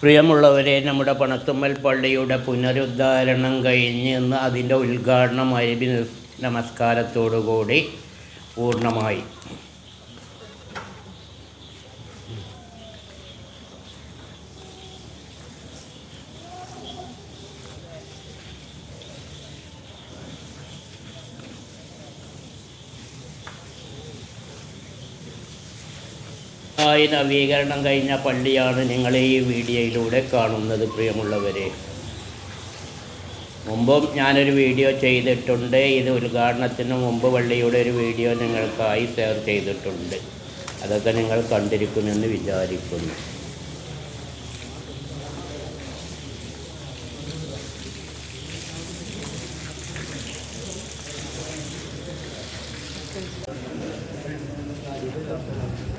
പ്രിയമുള്ളവരെ നമ്മുടെ പണത്തുമ്മൽ പള്ളിയുടെ പുനരുദ്ധാരണം കഴിഞ്ഞ് ഇന്ന് അതിന്റെ ഉദ്ഘാടനം അരബി നമസ്കാരത്തോടുകൂടി പൂർണമായി. ആയി നവീകരണം കഴിഞ്ഞ പള്ളിയാണ് നിങ്ങൾ ഈ വീഡിയോയിലൂടെ കാണുന്നത് പ്രിയമുള്ളവരെ. മുമ്പും ഞാനൊരു വീഡിയോ ചെയ്തിട്ടുണ്ട്. ഇത് ഉദ്ഘാടനത്തിന് മുമ്പ് പള്ളിയുടെ ഒരു വീഡിയോ നിങ്ങൾക്കായി ഷെയർ ചെയ്തിട്ടുണ്ട്. അതൊക്കെ നിങ്ങൾ കണ്ടിരിക്കുമെന്ന് വിചാരിക്കുന്നു.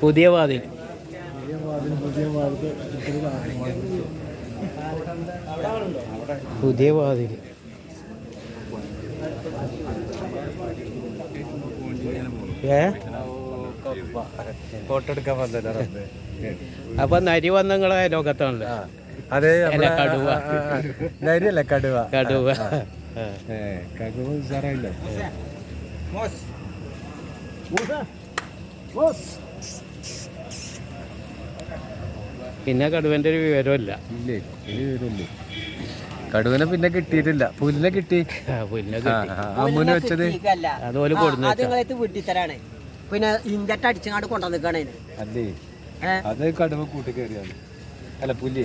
പുതിയ വാതിൽ. പുതിയ വാതിൽ ഏ? ഫോട്ടോ എടുക്കാൻ വന്നല്ലോ അപ്പൊ നരി വന്ന നിങ്ങളെ ലോകത്താണല്ലോ. അതെ കടുവ. നരിയല്ല കടുവ? കടുവ. കടുവ ഉഷാറായില്ലേ? പിന്നെ കടുവന്റെ ഒരു വിവരമില്ല ഇല്ലേ? വരുമല്ലേ കടുവനെ പിന്നെ കിട്ടിയിട്ടില്ല. പുല്ലിനെ കിട്ടി. ആ, പിന്നെ കിട്ടി. അമ്മുന് വെച്ചത്? അതുപോലെ കൊടുന്നു അത് നിങ്ങളത്ത് വിട്ടിത്തരാണ്. പിന്നെ ഇഞ്ചട്ട് അടിച്ചങ്ങാണ്ട് കൊണ്ടുവന്നിക്കാണ് അല്ലേ? ഏഹ് അത് കടുവ കൂട്ടി കയറിയാണ്. അല്ല പുലി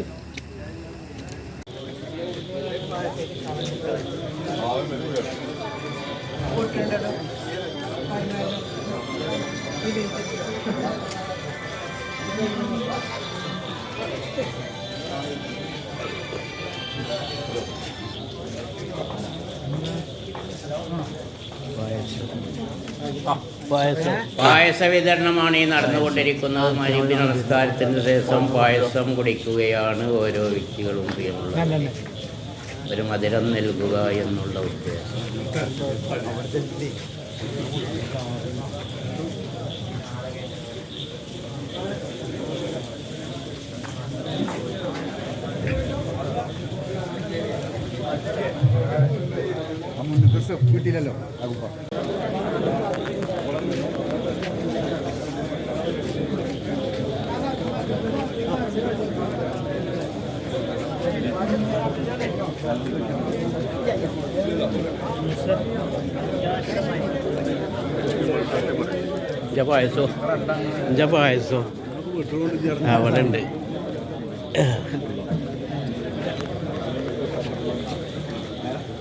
പായസം വിതരണമാണ് ഈ നടന്നുകൊണ്ടിരിക്കുന്നത് മരിമ്പി നമസ്കാരത്തിന് ശേഷം പായസം കുടിക്കുകയാണ് ഓരോ വ്യക്തികളും പ്രിയമുള്ളത്. ഒരു മധുരം നൽകുക എന്നുള്ള ഉദ്ദേശം. കിട്ടിയില്ലല്ലോ. ഇഞ്ച പായസോ? ജപായസോ പായസോ? അവിടെ ഉണ്ട്.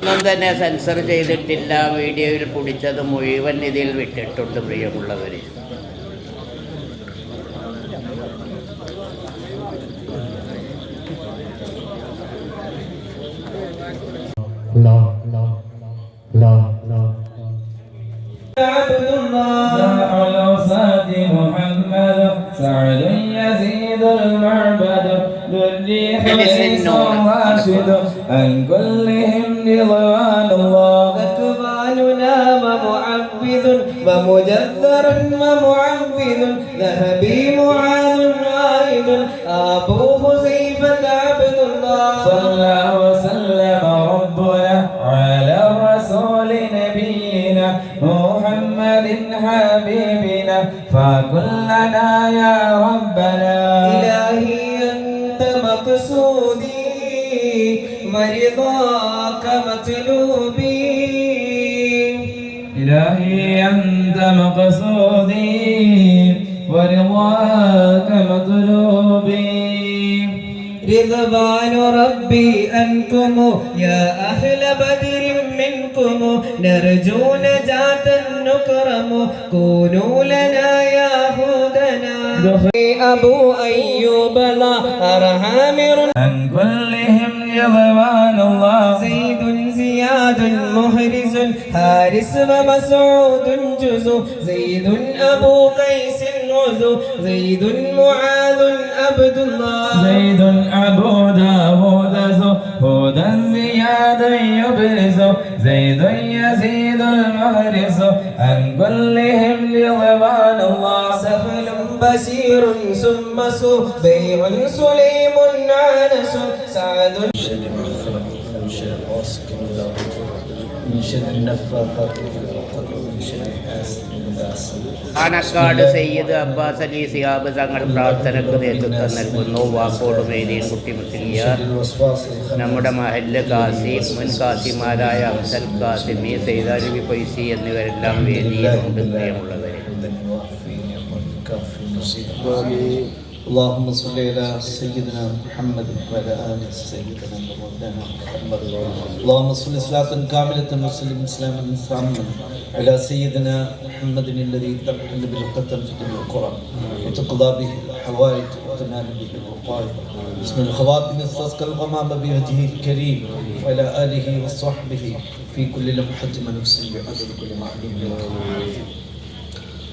ഒന്നും തന്നെ സെൻസർ ചെയ്തിട്ടില്ല വീഡിയോയിൽ കുടിച്ചത് മുഴുവൻ ഇതിൽ വിട്ടിട്ടുണ്ട് പ്രിയമുള്ളവർ عبد الله على صاد عائد أبوه سيفة عبد الله. صلى وسلم ربنا على الرسول نبينا محمد حبيبنا. فكلنا يا ربنا. إلهي أنت مقصودي مرضاك مطلوبي. إلهي أنت مقصودي ورضاك مطلوبي. رضوان ربي أنكم يا أهل بدر منكم نرجو نجاة نكرم كونوا لنا يا هدنا أبو أيوب لا أرحامر عن كلهم رضوان الله. زيد زياد مهرز حارس ومسعود جزو زيد أبو قيس فيروز زيد معاذ عبد الله. زيد أبو داود هودا زياد يبرز زيد يزيد المهرس أن كلهم لضمان الله. سهل بشير ثم سبيع سليم عانس سعد സയ്യിദ് അബ്ബാസ് അലി സിയാബ് തങ്ങൾ പ്രാർത്ഥനക്ക് നേതൃത്വം നൽകുന്നു വാക്കോട് മേരിയും കുട്ടി മുസ്ലിയ شر الوسواس الخناس നമ്മുടെ മഹല്ല് കാസിം മുൻ കാസിമാരായ അഫ്സൽ കാസിമി സൈദാലിബി പൈസി എന്നിവരെല്ലാം വേദിയിലുണ്ട് പ്രിയമുള്ളവരെ حمدا يوافي نعما يكافئ مزيدا اللهم صل على سيدنا محمد وعلى ال سيدنا اللهم صل صلاة كاملة وسلم اسلاما تاما على سيدنا محمد الذي ترحل بالقتل في القرى وتقضى به الحوائج وتنال به الرقائب بسم الخواتم استسقى الغمام بوجهه الكريم وعلى آله وصحبه في كل لمحة ونفس بعدد كل معلوم.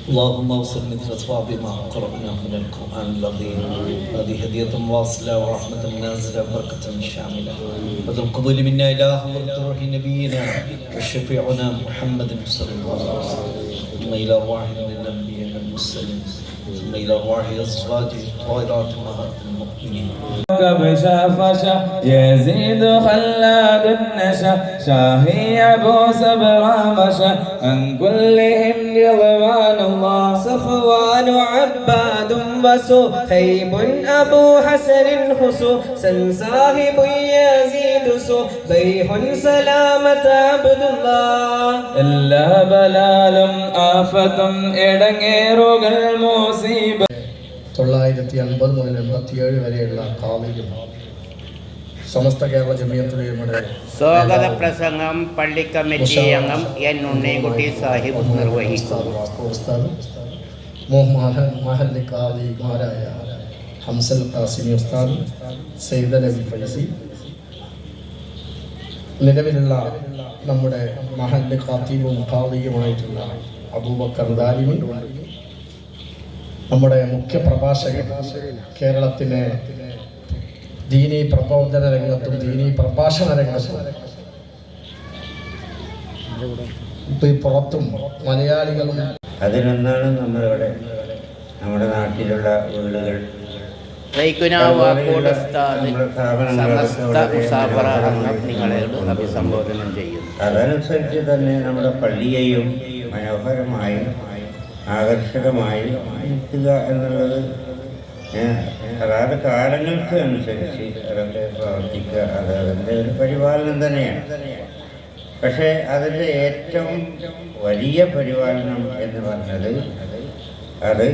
اللهم اوصل مثل اصواب ما قرأناه من القرآن العظيم. هذه هدية واصلة ورحمة نازلة وبركة شاملة. وذو القبول منا إله وروح نبينا وشفيعنا محمد صلى الله عليه وسلم. ثم إلى أرواح من الأنبياء والمرسلين ثم إلى أرواح أزواجه الطاهرات أمهات المؤمنين كبشا فشا يزيد خلاد النشا شاهي أبو سبرا مشى عن كلهم رضوان الله صفوان عباد وسهيب أبو حسن حسو سن صاحب يزيد سو بيح سلامة عبد الله എല്ലാ ബലാലും ആഫത്തും ഇടങ്ങേറുകൾ മൂസീബ തൊള്ളായിരത്തി അൻപത് മുതൽ എൺപത്തിയേഴ് വരെയുള്ള കാവ്യം സമസ്ത കേരള ജമിയത്തിലയുടെ സ്വാഗത പ്രസംഗം പള്ളി കമ്മിറ്റി അംഗം എൻ ഉണ്ണിക്കുട്ടി സാഹിബ് കാവിമാരായ ഹംസൽ ഖാസിമി ഉസ്താദ് സൈദ് നബി ഫൈസി. നിലവിലുള്ള നമ്മുടെ മഹല്ല് ഖാത്തീബും ഖാദിയുമായിട്ടുള്ള അബൂബക്കർ ദാരിമി. നമ്മുടെ മുഖ്യ പ്രഭാഷകൻ കേരളത്തിലെ ദീനീ പ്രബോധന രംഗത്തും ദീനീ പ്രഭാഷണ രംഗത്തും ഇപ്പൊ ഈ പുറത്തും മലയാളികളും അതിനൊന്നാണ് നമ്മളിവിടെ നമ്മുടെ നാട്ടിലുള്ള വീടുകൾ. അതനുസരിച്ച് തന്നെ നമ്മുടെ പള്ളിയെയും മനോഹരമായി ആകർഷകമായി ഇരിക്കുക എന്നുള്ളത്. അതാത് കാലങ്ങൾക്ക് അനുസരിച്ച് അതൊക്കെ പ്രവർത്തിക്കുക. അത് അതിന്റെ ഒരു പരിപാലനം തന്നെയാണ്. പക്ഷേ അതിന്റെ ഏറ്റവും വലിയ പരിപാലനം എന്ന് പറഞ്ഞത് അത്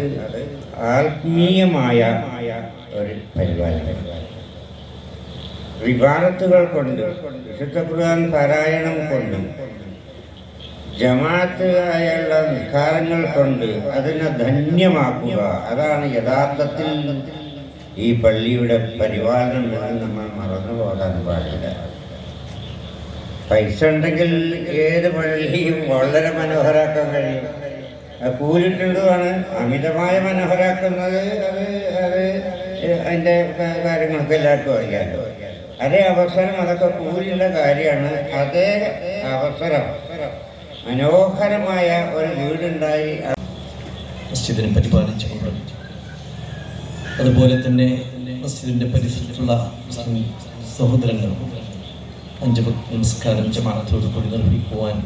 ആത്മീയമായ ഒരു പരിപാലനം വിവാദത്തുകൾ കൊണ്ട് വിശുദ്ധ ഖുർആൻ പാരായണം കൊണ്ട് ജമാഅത്ത് ആയുള്ള നിസ്കാരങ്ങൾ കൊണ്ട് അതിനെ ധന്യമാക്കുക. അതാണ് യഥാർത്ഥത്തിൽ ഈ പള്ളിയുടെ പരിപാലനം എന്ന് നമ്മൾ മറന്നു പോകാൻ പാടില്ല. പൈസ ഉണ്ടെങ്കിൽ ഏത് പള്ളിയും വളരെ മനോഹരാക്കാൻ കഴിയും. കൂലിട്ടുള്ളതാണ് അമിതമായ മനോഹരാക്കുന്നത് അത് അത് അതിന്റെ കാര്യങ്ങളൊക്കെ എല്ലാവർക്കും അറിയാമല്ലോ അതേ അവസരം അതൊക്കെ കൂലിയുള്ള കാര്യമാണ്. അതേ അവസരം മനോഹരമായ ഒരു വീടുണ്ടായി. മസ്ജിദിനെ പരിപാലിച്ചുകൊണ്ട് അതുപോലെ തന്നെ മസ്ജിദിന്റെ പരിസരത്തുള്ള സഹോദരങ്ങൾ അഞ്ച് നമസ്കാരം ജമാനത്തോട് കൂടി നിർവഹിക്കുവാൻ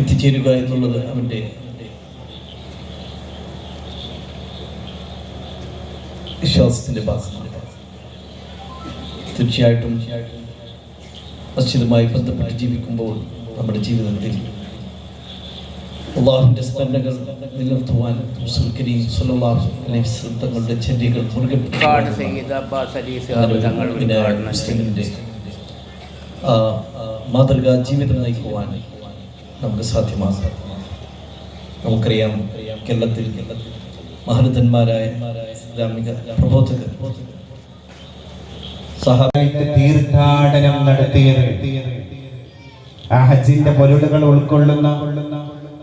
എത്തിച്ചേരുക എന്നുള്ളത് അവന്റെ വിശ്വാസത്തിന്റെ ഭാഗമാണ്. തീർച്ചയായിട്ടും മസ്ജിദുമായി ബന്ധപ്പെട്ട് ജീവിക്കുമ്പോൾ നമ്മുടെ ജീവിതത്തിൽ അള്ളാഹുവിന്റെ സ്മരണകൾ നിലനിർത്തുവാൻ തങ്ങളുടെ ചര്യകൾ മുറുകെ മാതൃകാ ജീവിതം നയിക്കുവാൻ നമുക്ക് സാധ്യമാകാം നമുക്കറിയാം കേരളത്തിൽ മഹനതന്മാരായ ഇസ്ലാമിക പ്രബോധകർ സഹാബ തീർത്ഥാടനം നടത്തിയത്. ആ ഹജ്ജിന്റെ പൊരുളുകൾ ഉൾക്കൊള്ളുന്ന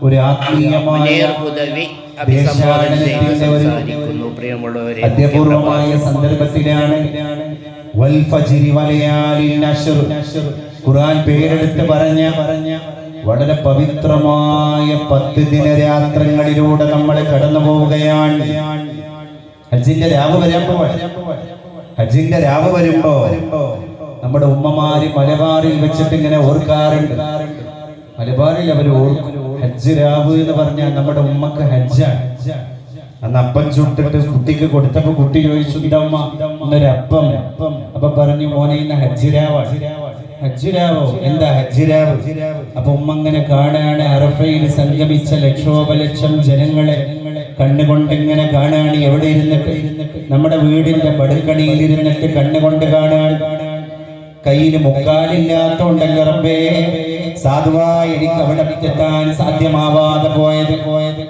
ഒരു ആത്മീയമായ അത്യപൂർവമായ സന്ദർഭത്തിലാണ്. ഖുർആൻ പേരെടുത്ത് പറഞ്ഞ പറഞ്ഞ വളരെ പവിത്രമായ പത്ത് ദിനരാത്രങ്ങളിലൂടെ നമ്മൾ കടന്നു പോവുകയാണ് ഹജ്ജിന്റെ രാവ് വരുമ്പോ ഹജ്ജിന്റെ രാവ് വരുമ്പോ നമ്മുടെ ഉമ്മമാര് മലബാറിൽ വെച്ചിട്ട് ഇങ്ങനെ ഓർക്കാറുണ്ട്. മലബാറിൽ അവർ ഓർക്കും ഹജ്ജ് രാവ് എന്ന് പറഞ്ഞാൽ നമ്മുടെ ഉമ്മക്ക് ഹജ്ജാണ്. അന്ന് അപ്പം ചുട്ടിട്ട് കുട്ടിക്ക് കൊടുത്തപ്പോ കുട്ടി ചോദിച്ചു അപ്പം അപ്പൊ പറഞ്ഞു മോനെ ഇന്ന് ഹജ്ജിരാവാണ് ഹജ്ജിരാവോ എന്താ ഹജ്ജിരാവ് അപ്പൊ ഉമ്മ ഇങ്ങനെ കാണാണ് അറഫയിൽ സംഗമിച്ച ലക്ഷോപലക്ഷം ജനങ്ങളെ കണ്ണുകൊണ്ട് ഇങ്ങനെ കാണുകയാണ് എവിടെ ഇരുന്നിട്ട്? നമ്മുടെ വീടിന്റെ പടുക്കണിയിൽ ഇരുന്നിട്ട് കണ്ണുകൊണ്ട് കാണാൻ. കയ്യിൽ മുക്കാലില്ലാത്തോണ്ടല്ല റബ്ബേ? സാധുവായി എനിക്ക് അവിടെ എത്താൻ സാധ്യമാവാതെ പോയത് പോയത്.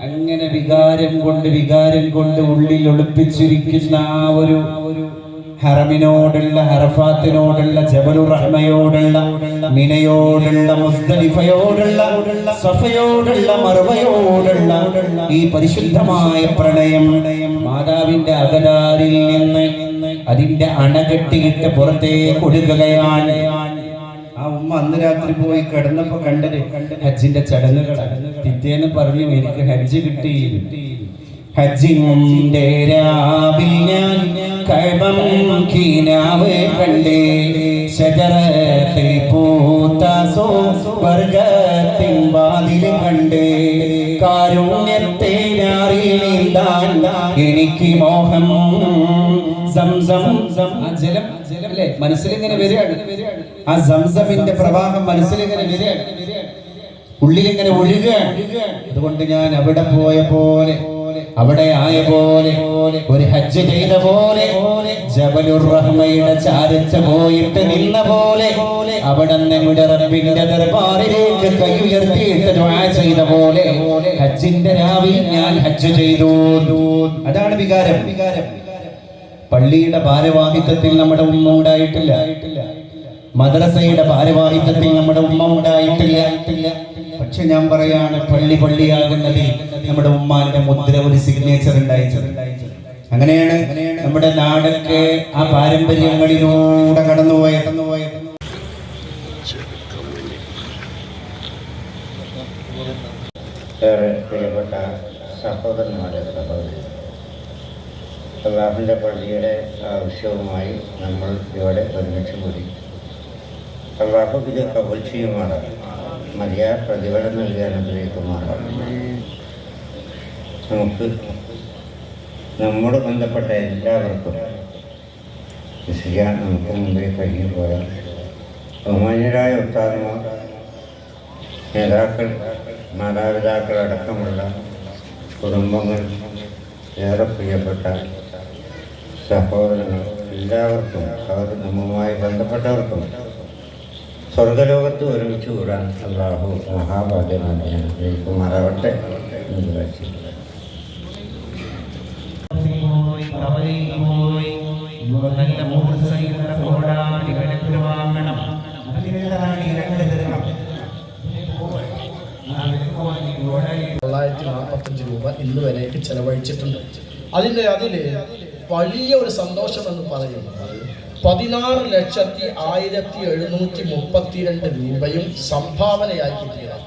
അങ്ങനെ വികാരം കൊണ്ട് വികാരം കൊണ്ട് ഉള്ളിൽ ഒളിപ്പിച്ചിരിക്കുന്ന ആ ഒരു ഹറമിനോടുള്ള ഹറഫാത്തിനോടുള്ള ജബലു റഹ്മയോടുള്ള മിനയോടുള്ള മുസ്തലിഫയോടുള്ള സഫയോടുള്ള മറുവയോടുള്ള ഈ പരിശുദ്ധമായ പ്രണയം മാതാവിന്റെ അകതാരിൽ നിന്ന് അതിന്റെ അണകെട്ടിയിട്ട് പുറത്തേക്ക് ഒടുക്കുകയാണ് ആ ഉമ്മ അന്ന് രാത്രി പോയി കിടന്നപ്പോ കണ്ടത് ഹജ്ജിന്റെ ചടങ്ങുകൾ പിറ്റേന്ന് പറഞ്ഞു എനിക്ക് ഹജ്ജ് കിട്ടി ഹജ്ജിന്റെ രാവിൽ ഞാൻ കഴമം കീനാവ് കണ്ടേ. ശജറത്തിൽ പൂത്ത സോ വർഗത്തിൻ വാതിൽ കണ്ടേ. കാരുണ്യത്തെ നീന്താൻ എനിക്ക് മോഹം. ജലം അല്ലേ? മനസ്സിലിങ്ങനെ വരികയാണ്. ആ സംസമിന്റെ പ്രവാഹം മനസ്സിലിങ്ങനെ വരികയാണ്. ഉള്ളിലിങ്ങനെ ഒഴുകുകയാണ്. അതുകൊണ്ട് ഞാൻ അവിടെ പോയ പോലെ അവിടെ ആയ പോലെ ഒരു ഹജ്ജ് ചെയ്ത പോലെ ജബലുർ റഹ്മയുടെ ചാരത്ത് പോയിട്ട് നിന്ന പോലെ അവിടെ നമ്മുടെ റബ്ബിന്റെ ദർബാറിലേക്ക് കൈ ഉയർത്തിയിട്ട് ദുആ ചെയ്ത പോലെ ഹജ്ജിന്റെ രാവിൽ ഞാൻ ഹജ്ജ് ചെയ്തു. അതാണ് വികാരം. പള്ളിയുടെ ഭാരവാഹിത്വത്തിൽ നമ്മുടെ ഉമ്മ ഉണ്ടായിട്ടില്ല. മദ്രസയുടെ ഭാരവാഹിത്വത്തിൽ നമ്മുടെ ഉമ്മ ഉണ്ടായിട്ടില്ല. പക്ഷെ ഞാൻ പറയാണ് പള്ളി പള്ളിയാകുന്നതിൽ നമ്മുടെ ഉമ്മാന്റെ മുദ്ര ഒരു സിഗ്നേച്ചർ ഉണ്ടായിട്ടുണ്ട്. അങ്ങനെയാണ് നമ്മുടെ നാടൊക്കെ ആ പാരമ്പര്യങ്ങളിലൂടെ കടന്നുപോയ കടന്നുപോയത്. ഏറെ പ്രിയപ്പെട്ട സഹോദരന്മാരെ സഹോദരി അള്ളാഹുവിന്റെ പള്ളിയുടെ ആവശ്യവുമായി നമ്മൾ ഇവിടെ ഒരുമിച്ച് കൂടി അള്ളാഹു ഇത് കബുൽ ചെയ്യുമാറാണ് മതിയായ പ്രതിഫലം നൽകാൻ അനുഗ്രഹിക്കുമാറാണ് നമുക്ക് നമ്മോട് ബന്ധപ്പെട്ട എല്ലാവർക്കും വിശ്വസിക്കാൻ നമുക്ക് മുമ്പിൽ കഴിഞ്ഞു പോയ ബഹുമാന്യരായ ഉത്താദമാർ നേതാക്കൾ മാതാപിതാക്കൾ കുടുംബങ്ങൾ ഏറെ പ്രിയപ്പെട്ട സഹോദരങ്ങൾ എല്ലാവർക്കും അവർ നമ്മുമായി ബന്ധപ്പെട്ടവർക്കും സ്വർഗലോകത്ത് ഒരുമിച്ച് കൂടാൻ അള്ളാഹു മഹാഭാഗ്യമായി അനുഗ്രഹിക്കുമാറാവട്ടെ എന്ന് വച്ചു നല്ല മൂന്ന് സൈനിക പോരാളികളെ വാങ്ങണം തൊള്ളായിരത്തി നാൽപ്പത്തഞ്ച് രൂപ ഇന്ന് വരേക്ക് ചെലവഴിച്ചിട്ടുണ്ട്. അതിന്റെ അതിൽ വലിയ ഒരു സന്തോഷം എന്ന് പറയുന്നത് പതിനാറ് ലക്ഷത്തി ആയിരത്തി എഴുന്നൂറ്റി മുപ്പത്തിരണ്ട് രൂപയും സംഭാവനയായി കിട്ടിയതാണ്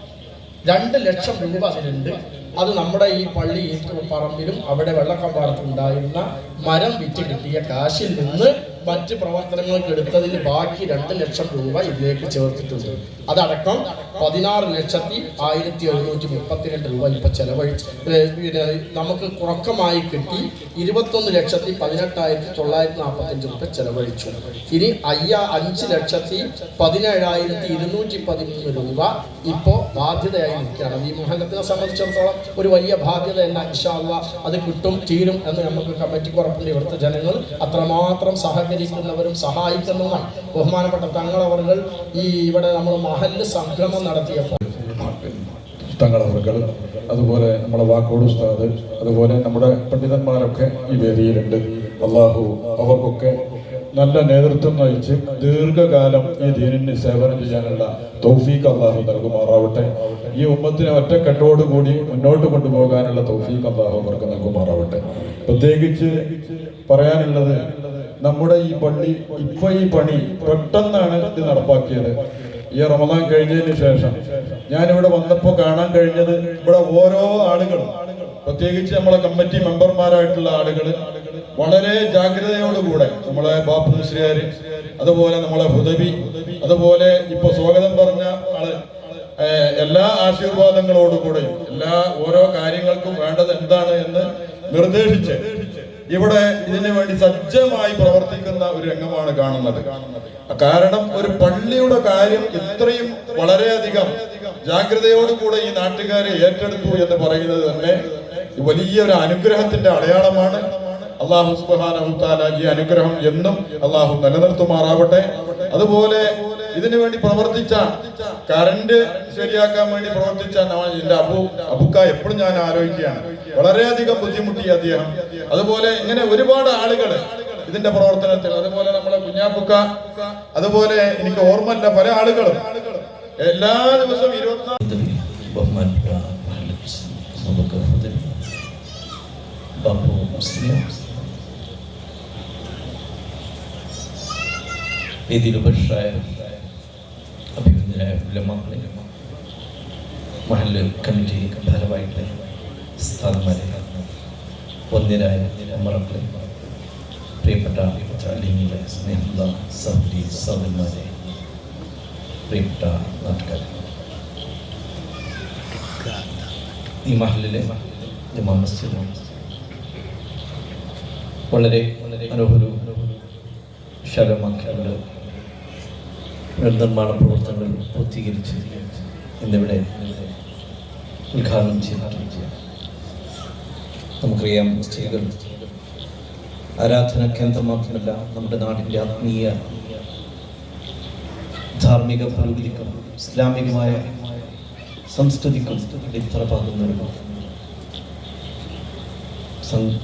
രണ്ട് ലക്ഷം രൂപ അതിലുണ്ട് അത് നമ്മുടെ ഈ പള്ളി പറമ്പിലും അവിടെ വെള്ളക്കമ്പാടത്തുണ്ടായിരുന്ന മരം വിറ്റ് കിട്ടിയ കാശിൽ നിന്ന് മറ്റ് പ്രവർത്തനങ്ങൾക്ക് എടുത്തതിൽ ബാക്കി രണ്ട് ലക്ഷം രൂപ ഇതിലേക്ക് ചേർത്തിട്ടുണ്ട്. അതടക്കം പതിനാറ് ലക്ഷത്തി ആയിരത്തി എഴുന്നൂറ്റി മുപ്പത്തിരണ്ട് രൂപ ഇപ്പൊ ചെലവഴിച്ച് നമുക്ക് കുറക്കമായി കിട്ടി ഇരുപത്തൊന്ന് ലക്ഷത്തി പതിനെട്ടായിരത്തി തൊള്ളായിരത്തി നാൽപ്പത്തഞ്ച് രൂപ ചെലവഴിച്ചു. ഇനി അയ്യ അഞ്ച് ലക്ഷത്തി പതിനേഴായിരത്തി ഇരുന്നൂറ്റി പതിമൂന്ന് രൂപ ഇപ്പോൾ ബാധ്യതയായി നിൽക്കുകയാണ്. ഈ മഹലത്തിനെ സംബന്ധിച്ചിടത്തോളം ഒരു വലിയ ബാധ്യത എന്ന ഇഷാള്ള അത് കിട്ടും തീരും എന്ന് നമുക്ക് കമ്മിറ്റി ഉറപ്പുണ്ട്. ഇവിടുത്തെ ജനങ്ങൾ അത്രമാത്രം സഹകരിക്കുന്നവരും സഹായിക്കുന്നതുമാണ് ബഹുമാനപ്പെട്ട തങ്ങളവറുകൾ ഈ ഇവിടെ നമ്മൾ മഹൽ സംക്രമം നടത്തിയപ്പോൾ. തങ്ങളവറുകൾ അതുപോലെ നമ്മുടെ വാക്കോട് ഉസ്താദ് അതുപോലെ നമ്മുടെ പണ്ഡിതന്മാരൊക്കെ ഈ വേദിയിലുണ്ട്. അള്ളാഹു അവർക്കൊക്കെ നല്ല നേതൃത്വം നയിച്ച് ദീർഘകാലം ഈ ദീനിന് സേവനം ചെയ്യാനുള്ള തൗഫീഖ് അള്ളാഹു നൽകുമാറാവട്ടെ. ഈ ഉമ്മത്തിനെ ഒറ്റക്കെട്ടോടുകൂടി മുന്നോട്ട് കൊണ്ടുപോകാനുള്ള തൗഫീഖ് അള്ളാഹു അവർക്ക് നൽകുമാറാവട്ടെ. പ്രത്യേകിച്ച് പറയാനുള്ളത് നമ്മുടെ ഈ പള്ളി ഇപ്പൊ ഈ പണി പെട്ടെന്നാണ് ഇത് നടപ്പാക്കിയത്. ഈ റമദാൻ കഴിഞ്ഞതിന് ശേഷം. ഞാനിവിടെ വന്നപ്പോൾ കാണാൻ കഴിഞ്ഞത് ഇവിടെ ഓരോ ആളുകളും പ്രത്യേകിച്ച് നമ്മളെ കമ്മിറ്റി മെമ്പർമാരായിട്ടുള്ള ആളുകൾ വളരെ ജാഗ്രതയോടുകൂടെ നമ്മളെ ബാപ്പു മുസ്ലിയാര് അതുപോലെ നമ്മളെ ഹുദബി അതുപോലെ ഇപ്പൊ സ്വാഗതം പറഞ്ഞ ആൾ എല്ലാ ആശീർവാദങ്ങളോടുകൂടെയും എല്ലാ ഓരോ കാര്യങ്ങൾക്കും വേണ്ടത് എന്താണ് എന്ന് നിർദ്ദേശിച്ച് ഇവിടെ ഇതിനു വേണ്ടി സജ്ജമായി പ്രവർത്തിക്കുന്ന ഒരു രംഗമാണ് കാണുന്നത്. കാരണം ഒരു പള്ളിയുടെ കാര്യം ഇത്രയും വളരെയധികം ജാഗ്രതയോടുകൂടെ ഈ നാട്ടുകാരെ ഏറ്റെടുത്തു എന്ന് പറയുന്നത് തന്നെ വലിയൊരു അനുഗ്രഹത്തിന്റെ അടയാളമാണ്. അള്ളാഹു ഈ അനുഗ്രഹം എന്നും അള്ളാഹു നിലനിർത്തുമാറാവട്ടെ. അതുപോലെ ഇതിനു വേണ്ടി പ്രവർത്തിച്ച കറണ്ട് ശരിയാക്കാൻ വേണ്ടി പ്രവർത്തിച്ച എന്റെ അബു അബുക്ക എപ്പോഴും ഞാൻ ആലോചിക്കുകയാണ്. വളരെയധികം ബുദ്ധിമുട്ടി അദ്ദേഹം. അതുപോലെ ഇങ്ങനെ ഒരുപാട് ആളുകൾ ഇതിന്റെ പ്രവർത്തനത്തിൽ അതുപോലെ നമ്മളെ കുഞ്ഞാപ്പുക്ക അതുപോലെ എനിക്ക് ഓർമ്മയില്ല പല ആളുകളും. എല്ലാ ദിവസവും ഇരുപത്തിനാല് നമുക്ക് അഭിനന്ദനായ ഉലമാക്കളെ മഹൽ കമ്മിറ്റി ഭാരവാഹികളെ സ്ഥാനമാരെ ഒന്നിനായ അമറക്കളെ പ്രിയപ്പെട്ട അല്ലെങ്കിൽ സ്നേഹമുള്ള സഹോദരി സഹോദരന്മാരെ പ്രിയപ്പെട്ട നാട്ടുകാരെ. ഈ മഹലിലെ ജമാ മസ്ജിദ് വളരെ മനോഹരവും വിശാലമാക്കിയുള്ള നിർമ്മാണ പ്രവർത്തനങ്ങൾ പൂർത്തീകരിച്ച് ഇന്നിവിടെ ഉദ്ഘാടനം ചെയ്തിരിക്കുകയാണ് നമുക്കറിയാം സ്ത്രീകൾ ആരാധന കേന്ദ്രം മാത്രമല്ല നമ്മുടെ നാടിന്റെ ആത്മീയ ധാർമ്മിക പുരോഗതിക്കും ഇസ്ലാമികമായ സംസ്കൃതിക്കും അടിത്തറ പാകുന്ന ഒരു സം-